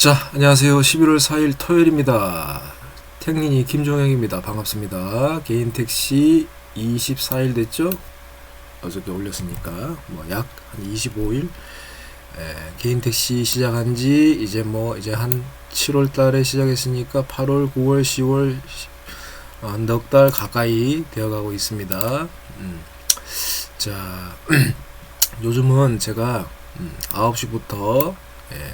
자, 안녕하세요. 11월 4일 토요일입니다. 택린이 김종영입니다. 반갑습니다. 개인 택시 24일 됐죠? 어저께 올렸으니까 뭐 약 한 25일 개인 택시 시작한 지 이제 뭐 이제 한 7월 달에 시작했으니까 8월, 9월, 10월 한넉달 가까이 되어가고 있습니다. 음. 자, 요즘은 제가 음, 9시부터 예,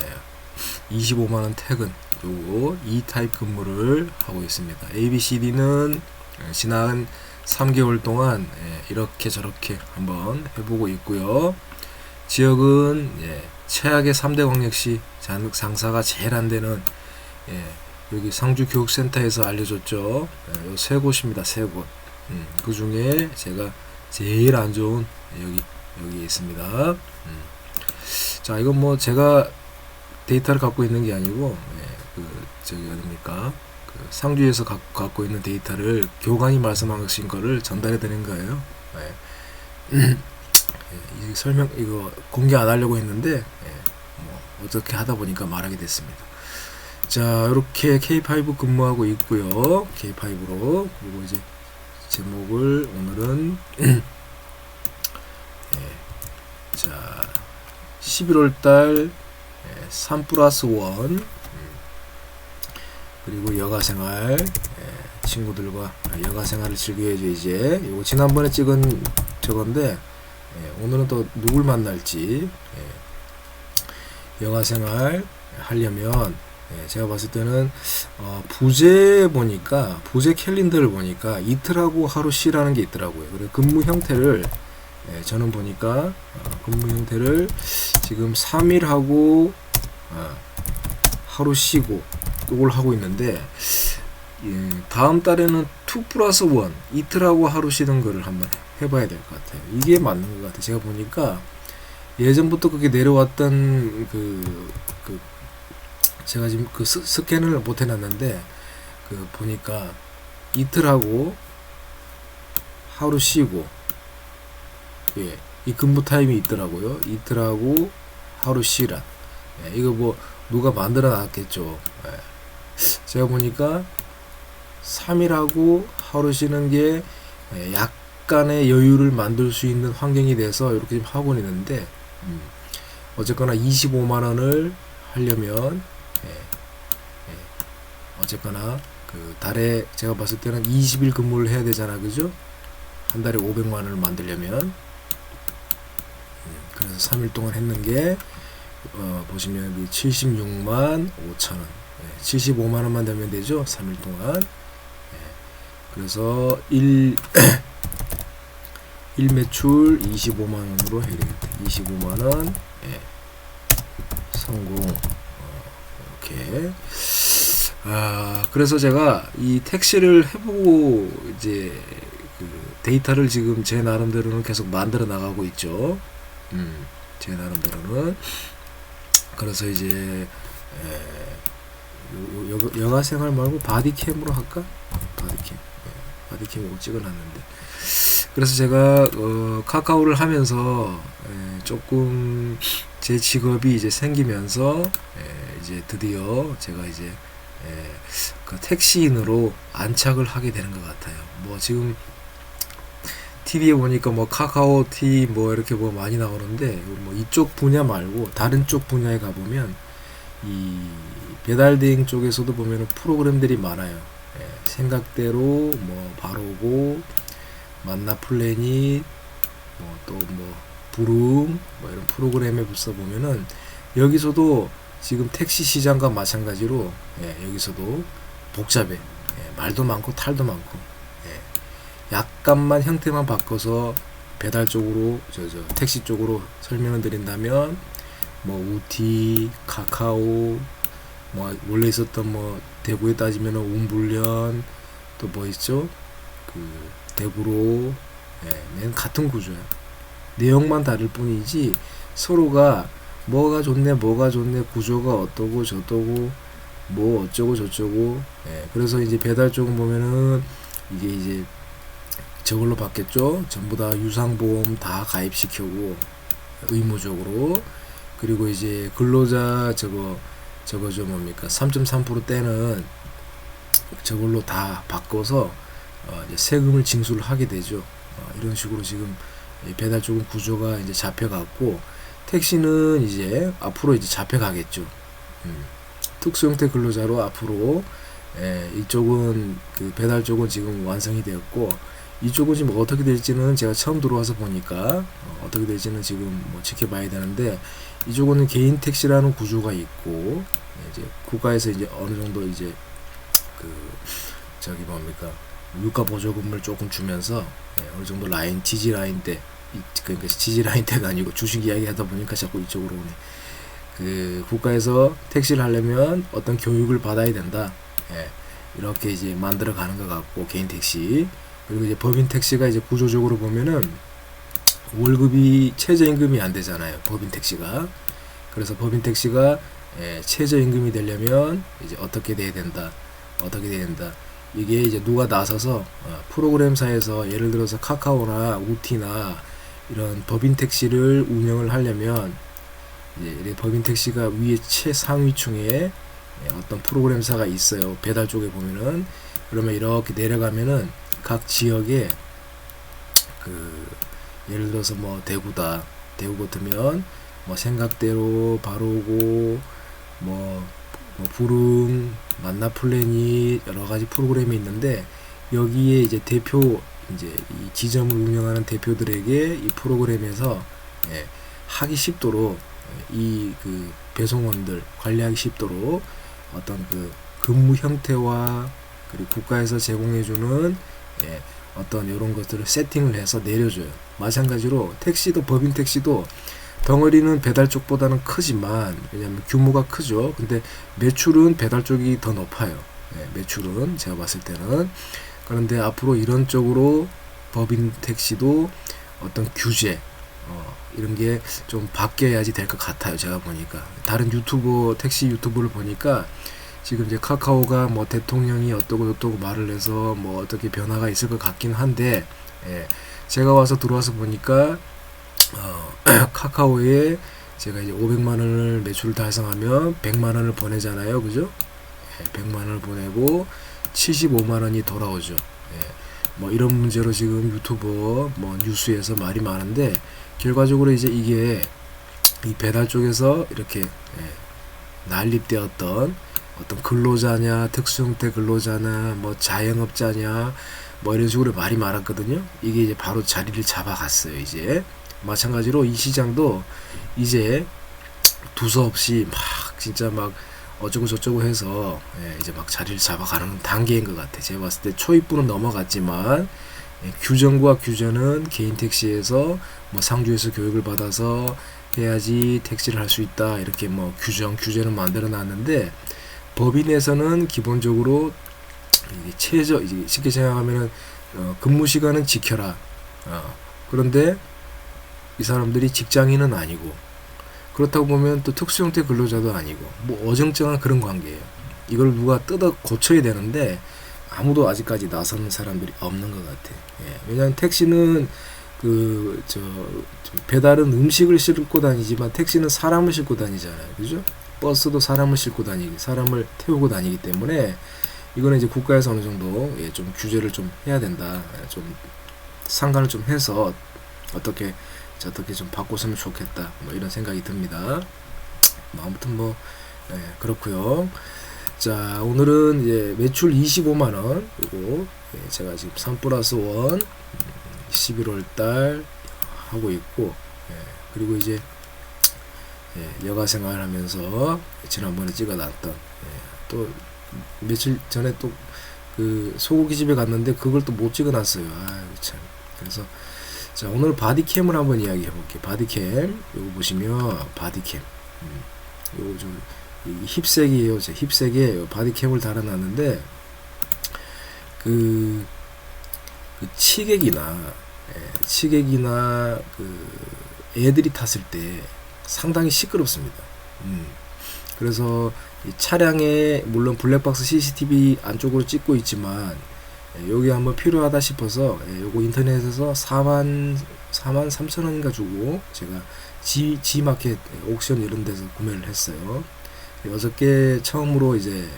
25만원 퇴근 요거 E 타입 근무를 하고 있습니다. ABCD는 지난 3개월 동안 예, 이렇게 저렇게 한번 해보고 있고요. 지역은 예, 최악의 3대 광역시 장- 장사가 제일 안 되는 예, 여기 상주 교육센터에서 알려줬죠. 예, 요세 곳입니다. 세 곳. 음, 그 중에 제가 제일 안 좋은 여기 여기 있습니다. 음. 자, 이건 뭐 제가 데이터를 갖고 있는 게 아니고 예, 그 저기 어딥니까 그 상주에서 갖고, 있는 데이터를 교관이 말씀하신 거를 전달해 드리는 거예요. 예. 예, 이 설명 이거 공개 안 하려고 했는데 예, 뭐 어떻게 하다 보니까 말하게 됐습니다. 자 이렇게 K5 근무하고 있고요. K5로 그리고 이제 제목을 오늘은 예, 자 11월 달 3 플러스 1 그리고 여가 생활 예, 친구들과 여가 생활을 즐겨야죠 이제. 이거 지난번에 찍은 저건데 예, 오늘은 또 누굴 만날지 예, 여가 생활 하려면 예, 제가 봤을 때는 어, 부제 보니까 부제 캘린더를 보니까 이틀하고 하루 쉬라는 게 있더라고요. 그리고 근무 형태를 예, 저는 보니까 어, 근무 형태를 지금 3일 하고 어, 하루 쉬고 이걸 하고 있는데 예, 다음 달에는 2 플러스 1 이틀하고 하루 쉬는 거를 한번 해봐야 될 것 같아요. 이게 맞는 것 같아요. 제가 보니까 예전부터 그게 내려왔던 그, 그 제가 지금 그 스, 스캔을 못 해놨는데 그 보니까 이틀하고 하루 쉬고 예, 이 근무 타임이 있더라고요. 이틀하고 하루 쉬라. 예, 이거 뭐 누가 만들어 놨겠죠. 예. 제가 보니까 3일하고 하루 쉬는 게 예, 약간의 여유를 만들 수 있는 환경이 돼서 이렇게 지금 하고 있는데 음, 어쨌거나 25만 원을 하려면 예, 예, 어쨌거나 그 달에 제가 봤을 때는 20일 근무를 해야 되잖아 그죠? 한 달에 500만 원을 만들려면 음, 그래서 3일 동안 했는 게 어, 보시면 여기 76만 5천 원, 예, 75만 원만 되면 되죠. 3일 동안. 예, 그래서 1, 일 매출 25만 원으로 해야 되겠다. 25만 원. 예, 성공. 어, 이렇게. 아, 그래서 제가 이 택시를 해보고 이제 그 데이터를 지금 제 나름대로는 계속 만들어 나가고 있죠. 음, 제 나름대로는. 그래서 이제 에, 요- 여가 생활 말고 바디캠으로 할까? 바디캠. 예, 바디캠으로 찍어놨는데. 그래서 제가 어, 카카오를 하면서 에, 조금 제 직업이 이제 생기면서 에, 이제 드디어 제가 이제 에, 그 택시인으로 안착을 하게 되는 것 같아요. 뭐 지금 TV에 보니까 뭐 카카오 티 뭐 이렇게 뭐 많이 나오는데 뭐 이쪽 분야 말고 다른 쪽 분야에 가보면 이 배달 대행 쪽에서도 보면은 프로그램들이 많아요. 예, 생각대로 뭐 바로고 만나 플래닛 뭐또뭐 부릉 뭐 이런 프로그램에 불써 보면은 여기서도 지금 택시 시장과 마찬가지로 예, 여기서도 복잡해. 예, 말도 많고 탈도 많고 예, 약간만 형태만 바꿔서 배달 쪽으로 저 저 택시 쪽으로 설명을 드린다면 뭐 우티, 카카오, 뭐 원래 있었던 뭐 대구에 따지면 운불련 또 뭐 있죠? 그 대구로 예, 맨 같은 구조야. 내용만 다를 뿐이지 서로가 뭐가 좋네, 뭐가 좋네, 구조가 어떠고 저떠고 뭐 어쩌고 저쩌고. 예, 그래서 이제 배달 쪽은 보면은 이게 이제 저걸로 바뀌었죠. 전부 다 유상보험 다 가입시키고 의무적으로 그리고 이제 근로자 저거 저거 좀 뭡니까 3.3%대는 저걸로 다 바꿔서 어, 세금을 징수를 하게 되죠. 어, 이런 식으로 지금 이 배달 쪽은 구조가 이제 잡혀갔고 택시는 이제 앞으로 이제 잡혀가겠죠. 음. 특수 형태 근로자로 앞으로 예, 이쪽은 그 배달 쪽은 지금 완성이 되었고 이쪽은 지금 어떻게 될지는 제가 처음 들어와서 보니까 어, 떻게 될지는 지금 뭐 지켜봐야 되는데 이쪽은 개인 택시라는 구조가 있고 이제 국가에서 이제 어느 정도 이제 그 저기 뭡니까 물가 보조금을 조금 주면서 예, 어느 정도 라인 지지 라인 때 이- 그러니까 지지 라인 때가 아니고 주식 이야기 하다 보니까 자꾸 이쪽으로 오네. 그 국가에서 택시를 하려면 어떤 교육을 받아야 된다. 예, 이렇게 이제 만들어 가는 것 같고 개인 택시 그리고 이제 법인 택시가 이제 구조적으로 보면은 월급이 최저임금이 안 되잖아요. 법인 택시가 그래서 법인 택시가 예, 최저임금이 되려면 이제 어떻게 돼야 된다. 어떻게 돼야 된다. 이게 이제 누가 나서서 어, 프로그램사에서 예를 들어서 카카오나 우티나 이런 법인 택시를 운영을 하려면 이제 법인 택시가 위에 최상위층에 예, 어떤 프로그램사가 있어요. 배달 쪽에 보면은 그러면 이렇게 내려가면은 각 지역에 그 예를 들어서 뭐 대구다. 대구 같으면 뭐 생각대로 바로고 뭐, 뭐 부릉 만나 플래닛 여러 가지 프로그램이 있는데 여기에 이제 대표 이제 이 지점을 운영하는 대표들에게 이 프로그램에서 예, 하기 쉽도록 이 그 배송원들 관리하기 쉽도록 어떤 그 근무 형태와 그리고 국가에서 제공해주는 예, 어떤 이런 것들을 세팅을 해서 내려줘요. 마찬가지로 택시도 법인 택시도 덩어리는 배달 쪽보다는 크지만 왜냐하면 규모가 크죠. 근데 매출은 배달 쪽이 더 높아요. 예, 매출은 제가 봤을 때는 그런데 앞으로 이런 쪽으로 법인 택시도 어떤 규제 어, 이런 게 좀 바뀌어야지 될 것 같아요. 제가 보니까 다른 유튜버 택시 유튜브를 보니까 지금 이제 카카오가 뭐 대통령이 어떠고 저떠고 말을 해서 뭐 어떻게 변화가 있을 것 같긴 한데 예, 제가 와서 들어와서 보니까 어, 카카오에 제가 이제 500만 원을 매출 달성하면 100만 원을 보내잖아요. 그죠? 예, 100만 원을 보내고 75만 원이 돌아오죠. 예, 뭐 이런 문제로 지금 유튜버 뭐 뉴스에서 말이 많은데 결과적으로 이제 이게 이 배달 쪽에서 이렇게 예, 난립되었던 어떤 근로자냐 특수 형태 근로자나 뭐 자영업자냐 뭐 이런 식으로 말이 많았거든요. 이게 이제 바로 자리를 잡아갔어요. 이제 마찬가지로 이 시장도 이제 두서없이 막 진짜 막 어쩌고 저쩌고 해서 예, 이제 막 자리를 잡아가는 단계인 것 같아. 제가 봤을 때 초입부는 넘어갔지만 예, 규정과 규제는 개인 택시에서 뭐 상주에서 교육을 받아서 해야지 택시를 할 수 있다 이렇게 뭐 규정 규제는 만들어 놨는데 법인에서는 기본적으로 최저 쉽게 생각하면은 어, 근무 시간은 지켜라. 어, 그런데 이 사람들이 직장인은 아니고 그렇다고 보면 또 특수 형태 근로자도 아니고 뭐 어정쩡한 그런 관계예요. 이걸 누가 뜯어 고쳐야 되는데 아무도 아직까지 나서는 사람들이 없는 것 같아. 예. 왜냐하면 택시는 그 저 배달은 음식을 싣고 다니지만 택시는 사람을 싣고 다니잖아요. 그죠? 버스도 사람을 싣고 다니기, 사람을 태우고 다니기 때문에 이거는 이제 국가에서 어느 정도 예, 좀 규제를 좀 해야 된다. 예, 좀 상관을 좀 해서 어떻게 자, 어떻게 좀 바꿨으면 좋겠다. 뭐 이런 생각이 듭니다. 뭐 아무튼 뭐 예, 그렇고요. 자 오늘은 이제 매출 25만 원 그리고 예, 제가 지금 3 플러스 1 11월 달 하고 있고 예, 그리고 이제 예, 여가 생활하면서 지난번에 찍어놨던 예, 또 며칠 전에 또 그 소고기 집에 갔는데 그걸 또 못 찍어놨어요. 아 참. 그래서 자 오늘 바디캠을 한번 이야기해 볼게요. 바디캠 요거 보시면 바디캠 음, 요거 좀이 힙색이에요. 제 힙색에 요 바디캠을 달아놨는데 그, 그 치객이나 예, 치객이나 그 애들이 탔을 때 상당히 시끄럽습니다. 음. 그래서 이 차량에 물론 블랙박스 CCTV 안쪽으로 찍고 있지만 예, 여기 한번 필요하다 싶어서 예, 요거 인터넷에서 4만 4만 3천 원인가 주고 제가 G G마켓 옥션 이런 데서 구매를 했어요. 여섯 개 처음으로 이제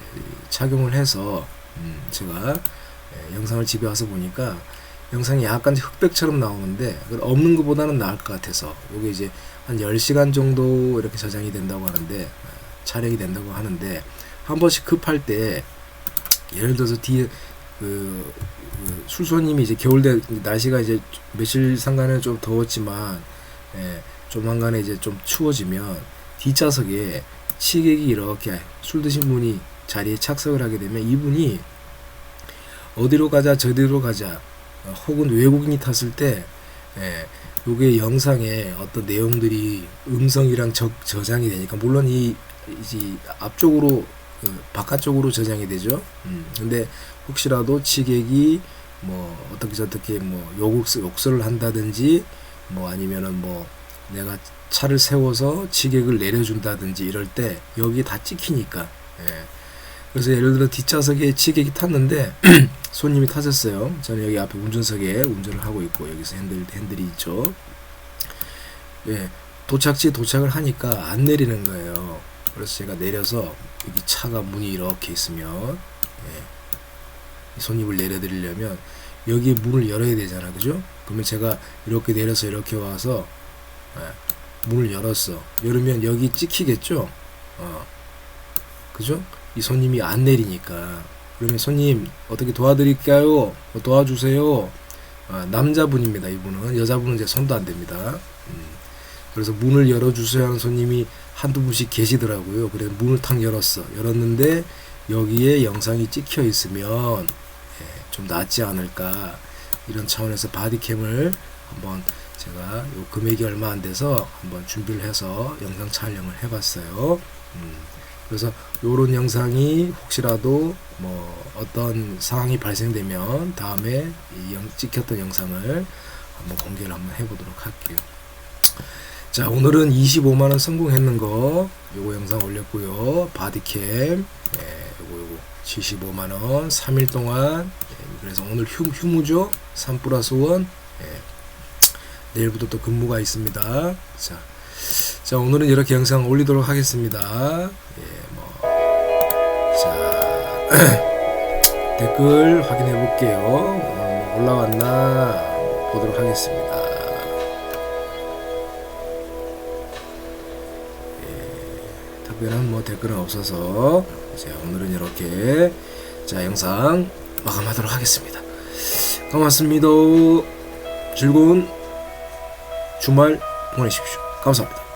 착용을 해서 음, 제가 예, 영상을 집에 와서 보니까 영상이 약간 흑백처럼 나오는데 없는 것보다는 나을 것 같아서 이게 이제 한 10시간 정도 이렇게 저장이 된다고 하는데 어, 촬영이 된다고 하는데 한 번씩 급할 때 예를 들어서 뒤에 그, 그 술손님이 이제 겨울 때 날씨가 이제 며칠 상간에 좀 더웠지만 예, 조만간에 이제 좀 추워지면 뒷좌석에 취객이 이렇게 술 드신 분이 자리에 착석을 하게 되면 이분이 어디로 가자 저디로 가자 어, 혹은 외국인이 탔을 때 예, 요게 영상에 어떤 내용들이 음성이랑 저, 저장이 되니까 물론 이, 이 앞쪽으로 그 바깥쪽으로 저장이 되죠. 음, 근데 혹시라도 취객이 뭐 어떻게 저렇게 뭐 욕, 욕설을 한다든지 뭐 아니면은 뭐 내가 차를 세워서 취객을 내려준다든지 이럴 때 여기 다 찍히니까 예. 그래서 예를 들어 뒷좌석에 취객이 탔는데 손님이 타셨어요. 저는 여기 앞에 운전석에 운전을 하고 있고 여기서 핸들 핸들이 있죠. 예, 도착지 도착을 하니까 안 내리는 거예요. 그래서 제가 내려서 여기 차가 문이 이렇게 있으면 예, 손님을 내려드리려면 여기 문을 열어야 되잖아, 그죠? 그러면 제가 이렇게 내려서 이렇게 와서 예, 문을 열었어. 열으면 여기 찍히겠죠? 어, 그죠? 이 손님이 안 내리니까 그러면 손님 어떻게 도와드릴까요? 뭐 도와주세요. 아, 남자분입니다. 이분은 여자분은 이제 손도 안 됩니다. 음, 그래서 문을 열어주세요 하는 손님이 한두 분씩 계시더라고요. 그래서 문을 탁 열었어. 열었는데 여기에 영상이 찍혀 있으면 예, 좀 낫지 않을까 이런 차원에서 바디캠을 한번 제가 요 금액이 얼마 안 돼서 한번 준비를 해서 영상 촬영을 해봤어요. 음, 그래서 요런 영상이 혹시라도 뭐 어떤 상황이 발생되면 다음에 이 영, 찍혔던 영상을 한번 공개를 한번 해보도록 할게요. 자 오늘은 25만원 성공했는 거 요거 영상 올렸고요. 바디캠. 예, 요거 요거. 75만원 3일 동안. 예, 그래서 오늘 휴, 휴무죠? 3 플러스 1 예, 내일부터 또 근무가 있습니다. 자, 자 오늘은 이렇게 영상 올리도록 하겠습니다. 예, 뭐, 자 댓글 확인해 볼게요 어, 뭐 올라왔나 보도록 하겠습니다 특별한 뭐 댓글은 없어서 이제 오늘은 이렇게 자 영상 마감하도록 하겠습니다. 고맙습니다. 즐거운 주말 보내십시오. 감사합니다.